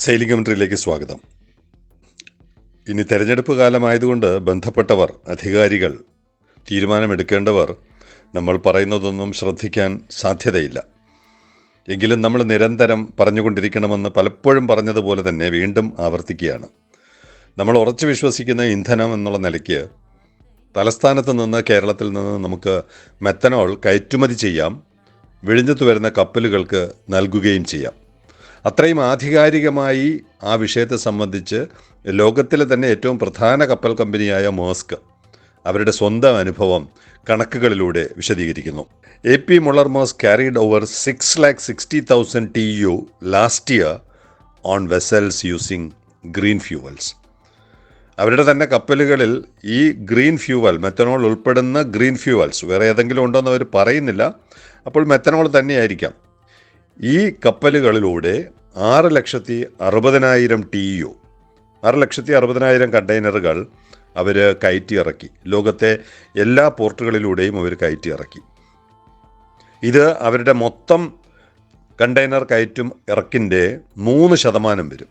Sailing കമൻട്രിയിലേക്ക് സ്വാഗതം. ഇനി തെരഞ്ഞെടുപ്പ് കാലമായതുകൊണ്ട് ബന്ധപ്പെട്ടവർ അധികാരികൾ തീരുമാനമെടുക്കേണ്ടവർ നമ്മൾ പറയുന്നതൊന്നും ശ്രദ്ധിക്കാൻ സാധ്യതയില്ല. എങ്കിലും നമ്മൾ നിരന്തരം പറഞ്ഞുകൊണ്ടിരിക്കണമെന്ന് പലപ്പോഴും പറഞ്ഞതുപോലെ തന്നെ വീണ്ടും ആവർത്തിക്കുകയാണ്. നമ്മൾ ഉറച്ചു വിശ്വസിക്കുന്ന ഇന്ധനം എന്നുള്ള നിലയ്ക്ക് തലസ്ഥാനത്ത് നിന്ന് കേരളത്തിൽ നിന്ന് നമുക്ക് മെത്തനോൾ കയറ്റുമതി ചെയ്യാം വിഴിഞ്ഞത്ത് വരുന്ന കപ്പലുകൾക്ക് നൽകുകയും ചെയ്യാം. അത്രയും ആധികാരികമായി ആ വിഷയത്തെ സംബന്ധിച്ച് ലോകത്തിലെ തന്നെ ഏറ്റവും പ്രധാന കപ്പൽ കമ്പനിയായ മോസ്ക് അവരുടെ സ്വന്തം അനുഭവം കണക്കുകളിലൂടെ വിശദീകരിക്കുന്നു. A P Moller Maersk carried over six lakh sixty thousand T U last year on vessels using green fuels അവരുടെ തന്നെ കപ്പലുകളിൽ ഈ ഗ്രീൻ ഫ്യൂവൽ മെത്തനോൾ ഉൾപ്പെടുന്ന ഗ്രീൻ ഫ്യൂവൽസ് വേറെ ഏതെങ്കിലും ഉണ്ടോയെന്ന് അവർ പറയുന്നില്ല. അപ്പോൾ മെത്തനോൾ തന്നെയായിരിക്കാം. ഈ കപ്പലുകളിലൂടെ ആറ് ലക്ഷത്തി അറുപതിനായിരം ടി യു. ആറ് ലക്ഷത്തി അറുപതിനായിരം കണ്ടെയ്നറുകൾ അവർ കയറ്റി ഇറക്കി. ലോകത്തെ എല്ലാ പോർട്ടുകളിലൂടെയും അവർ കയറ്റി ഇറക്കി. ഇത് അവരുടെ മൊത്തം കണ്ടെയ്നർ കയറ്റും ഇറക്കിന്റെ മൂന്ന് ശതമാനം വരും.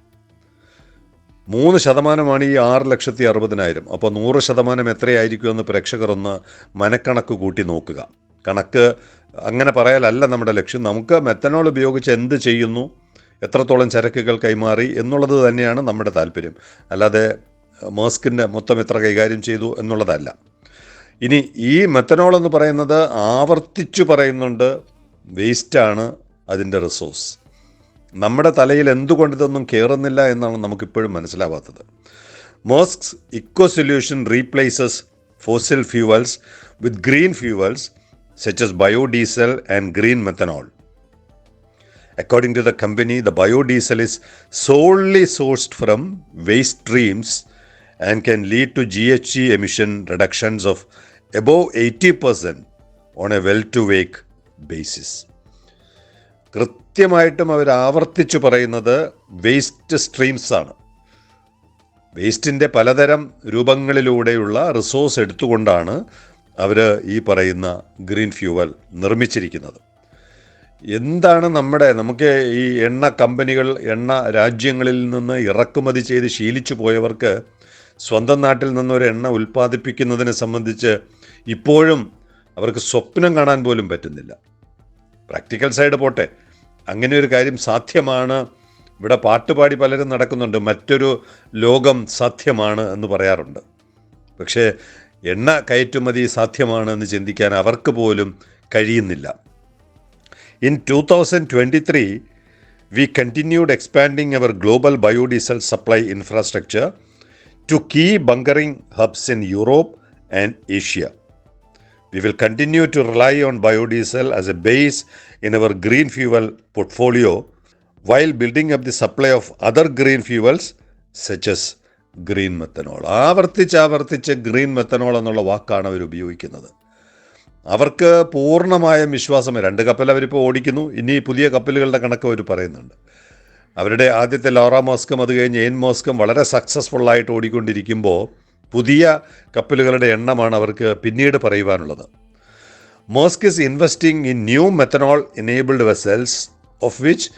മൂന്ന് ശതമാനമാണ് ഈ ആറ് ലക്ഷത്തി അറുപതിനായിരം. അപ്പോൾ നൂറ് ശതമാനം എത്രയായിരിക്കുമെന്ന് പ്രേക്ഷകർ ഒന്ന് മനക്കണക്ക് കൂട്ടി നോക്കുക. കണക്ക് അങ്ങനെ പറയലല്ല നമ്മുടെ ലക്ഷ്യം. നമുക്ക് മെത്തനോൾ ഉപയോഗിച്ച് എന്ത് ചെയ്യുന്നു? എത്രത്തോളം ചരക്കുകൾ കൈമാറി എന്നുള്ളത് തന്നെയാണ് നമ്മുടെ താല്പര്യം. അല്ലാതെ മേസ്കിന്റെ മൊത്തം എത്ര കൈകാര്യം ചെയ്തു എന്നുള്ളതല്ല. ഇനി ഈ മെത്തനോൾ എന്ന് പറയുന്നത് ആവർത്തിച്ചു പറയുന്നുണ്ട് വേസ്റ്റാണ് അതിന്റെ റിസോഴ്സ് നമ്മുടെ തലയിൽ എന്തുകൊണ്ട് ഇതൊന്നും കയറുന്നില്ല എന്നാണ് നമുക്കിപ്പോഴും മനസ്സിലാവാത്തത്. Maersk eco solution replaces fossil fuels with green fuels such as biodiesel and green methanol. According to the company, the biodiesel is solely sourced from waste streams and can lead to GHG emission reductions of above 80% on a well to wake basis. കൃത്യമായിട്ടും അവർ ആവർത്തിച്ചു പറയുന്നത് waste streams ആണ് വേസ്റ്റിന്റെ പലതരം രൂപങ്ങളിലൂടെയുള്ള resource എടുത്തുകൊണ്ടാണ് അവർ ഈ പറയുന്ന green fuel നിർമ്മിച്ചിരിക്കുന്നത് എന്താണ് നമ്മുടെ നമുക്ക് ഈ എണ്ണ കമ്പനികൾ എണ്ണ രാജ്യങ്ങളിൽ നിന്ന് ഇറക്കുമതി ചെയ്ത് ശീലിച്ചു പോയവർക്ക് സ്വന്തം നാട്ടിൽ നിന്നൊരു എണ്ണ ഉൽപ്പാദിപ്പിക്കുന്നതിനെ സംബന്ധിച്ച് ഇപ്പോഴും അവർക്ക് സ്വപ്നം കാണാൻ പോലും പറ്റുന്നില്ല. പ്രാക്ടിക്കൽ സൈഡ് പോട്ടെ. അങ്ങനെ ഒരു കാര്യം സാധ്യമാണ്. ഇവിടെ പാട്ടുപാടി പലരും നടക്കുന്നുണ്ട്. മറ്റൊരു ലോകം സാധ്യമാണ് എന്ന് പറയാറുണ്ട്. പക്ഷേ എണ്ണ കയറ്റുമതി സാധ്യമാണ് എന്ന് ചിന്തിക്കാൻ അവർക്ക് പോലും കഴിയുന്നില്ല. Twenty three we continued expanding our global biodiesel supply infrastructure to key bunkering hubs in Europe and Asia We will continue to rely on biodiesel as a base in our green fuel portfolio while building up the supply of other green fuels such as green methanol ആവർത്തിച്ച് ആവർത്തിച്ച് green methanol എന്നുള്ള വാക്കാണ് അവർ ഉപയോഗിക്കുന്നത്. അവർക്ക് പൂർണമായ വിശ്വാസം രണ്ട് കപ്പൽ അവരിപ്പോൾ ഓടിക്കുന്നു. ഇനി പുതിയ കപ്പലുകളുടെ കണക്ക് അവർ പറയുന്നുണ്ട്. അവരുടെ ആദ്യത്തെ ലോറ മോസ്കും അത് കഴിഞ്ഞ് എയിൻ മോസ്കം വളരെ സക്സസ്ഫുൾ ആയിട്ട് ഓടിക്കൊണ്ടിരിക്കുമ്പോൾ പുതിയ കപ്പലുകളുടെ എണ്ണമാണ് അവർക്ക് പിന്നീട് പറയുവാനുള്ളത്. Maersk is investing in new methanol enabled vessels of which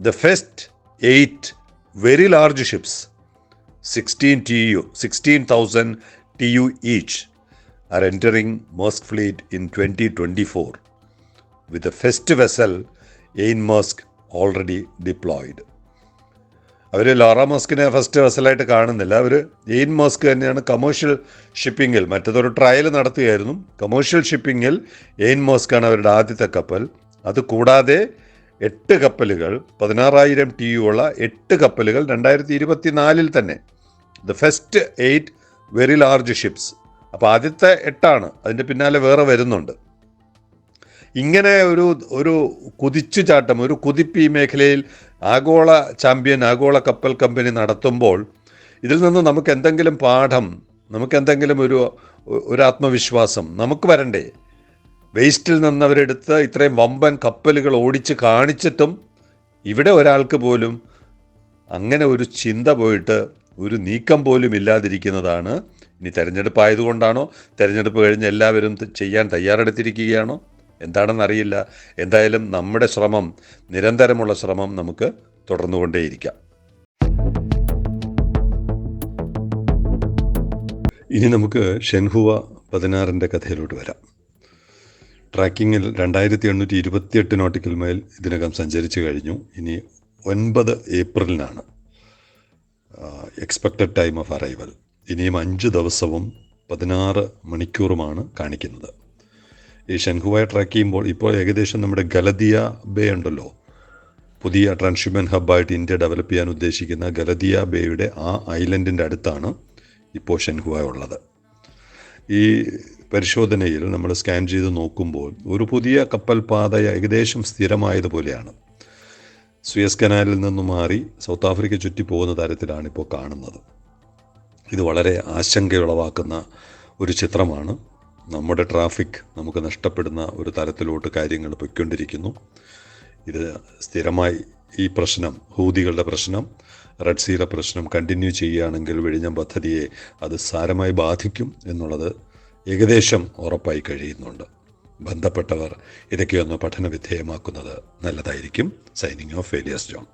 the first eight very large ships 16 TU, 16,000 TU each. Are entering Maersk fleet in 2024 with the first vessel Ain Maersk already deployed. അവർ Laura മോസ്കിനെ first വെസലായിട്ട് കാണുന്നില്ല. അവർ Ane Maersk തന്നെയാണ് commercial ഷിപ്പിങ്ങിൽ മറ്റതൊരു trial നടത്തുകയായിരുന്നു. Commercial ഷിപ്പിങ്ങിൽ എയിൻ മോസ്കാണ് അവരുടെ ആദ്യത്തെ കപ്പൽ. അത് കൂടാതെ എട്ട് കപ്പലുകൾ പതിനാറായിരം ടി യു ഉള്ള എട്ട് കപ്പലുകൾ രണ്ടായിരത്തി ഇരുപത്തിനാലിൽ തന്നെ. The first eight very large ships അപ്പോൾ ആദ്യത്തെ എട്ടാണ്. അതിന്റെ പിന്നാലെ വേറെ വരുന്നുണ്ട്. ഇങ്ങനെ ഒരു ഒരു കുതിച്ചു ചാട്ടം ഒരു കുതിപ്പ് ഈ മേഖലയിൽ ആഗോള ചാമ്പ്യൻ ആഗോള കപ്പൽ കമ്പനി നടത്തുമ്പോൾ ഇതിൽ നിന്ന് നമുക്ക് എന്തെങ്കിലും പാഠം നമുക്ക് എന്തെങ്കിലും ഒരു ഒരു ആത്മവിശ്വാസം നമുക്ക് വരണ്ടേ? വേസ്റ്റിൽ നിന്നവരെടുത്ത് ഇത്രയും വമ്പൻ കപ്പലുകൾ ഓടിച്ച് കാണിച്ചിട്ടും ഇവിടെ ഒരാൾക്ക് പോലും അങ്ങനെ ഒരു ചിന്ത പോയിട്ട് ഒരു നീക്കം പോലും ഇല്ലാതിരിക്കുന്നതാണ് ഇനി തെരഞ്ഞെടുപ്പ് ആയതുകൊണ്ടാണോ തെരഞ്ഞെടുപ്പ് കഴിഞ്ഞ് എല്ലാവരും ചെയ്യാൻ തയ്യാറെടുത്തിരിക്കുകയാണോ? എന്താണെന്നറിയില്ല. എന്തായാലും നമ്മുടെ ശ്രമം നിരന്തരമുള്ള ശ്രമം നമുക്ക് തുടർന്നുകൊണ്ടേയിരിക്കാം. ഇനി നമുക്ക് ഷെൻഹുവ പതിനാറിന്റെ കഥയിലോട്ട് വരാം. ട്രാക്കിങ്ങിൽ രണ്ടായിരത്തി എണ്ണൂറ്റി ഇരുപത്തിയെട്ട് നോട്ടിക്കൽ മൈൽ ഇതിനകം സഞ്ചരിച്ചു കഴിഞ്ഞു. ഇനി ഒൻപത് ഏപ്രിലിനാണ് എക്സ്പെക്റ്റഡ് ടൈം ഓഫ് അറൈവൽ ഇനിയും അഞ്ച് ദിവസവും പതിനാറ് മണിക്കൂറുമാണ് കാണിക്കുന്നത്. ഈ ഷെൻഹുവായ ട്രാക്ക് ചെയ്യുമ്പോൾ ഇപ്പോൾ ഏകദേശം നമ്മുടെ ഗലദിയ ബേ ഉണ്ടല്ലോ. പുതിയ ട്രാൻസ്ഷിപ്മെന്റ് ഹബ്ബായിട്ട് ഇന്ത്യ ഡെവലപ്പ് ചെയ്യാൻ ഉദ്ദേശിക്കുന്ന ഗലദിയ ബേയുടെ ആ ഐലൻഡിന്റെ അടുത്താണ് ഇപ്പോൾ ഷെൻഹുവ ഉള്ളത്. ഈ പരിശോധനയിൽ നമ്മൾ സ്കാൻ ചെയ്ത് നോക്കുമ്പോൾ ഒരു പുതിയ കപ്പൽ പാത ഏകദേശം സ്ഥിരമായതുപോലെയാണ്. സുയസ് കനാലിൽ നിന്ന് മാറി സൗത്ത് ആഫ്രിക്ക ചുറ്റി പോകുന്ന തരത്തിലാണ് ഇപ്പോൾ കാണുന്നത്. ഇത് വളരെ ആശങ്കയുളവാക്കുന്ന ഒരു ചിത്രമാണ്. നമ്മുടെ ട്രാഫിക് നമുക്ക് നഷ്ടപ്പെടുന്ന ഒരു തരത്തിലോട്ട് കാര്യങ്ങൾ പൊയ്ക്കൊണ്ടിരിക്കുന്നു. ഇത് സ്ഥിരമായി ഈ പ്രശ്നം ഹൂതികളുടെ പ്രശ്നം റെഡ് സീയുടെ പ്രശ്നം കണ്ടിന്യൂ ചെയ്യുകയാണെങ്കിൽ വിഴിഞ്ഞം പദ്ധതിയെ അത് സാരമായി ബാധിക്കും എന്നുള്ളത് ഏകദേശം ഉറപ്പായി കഴിയുന്നുണ്ട്. ബന്ധപ്പെട്ടവർ ഇതൊക്കെയൊന്ന് പഠന വിധേയമാക്കുന്നത് നല്ലതായിരിക്കും. Signing off ഫേലിയസ് John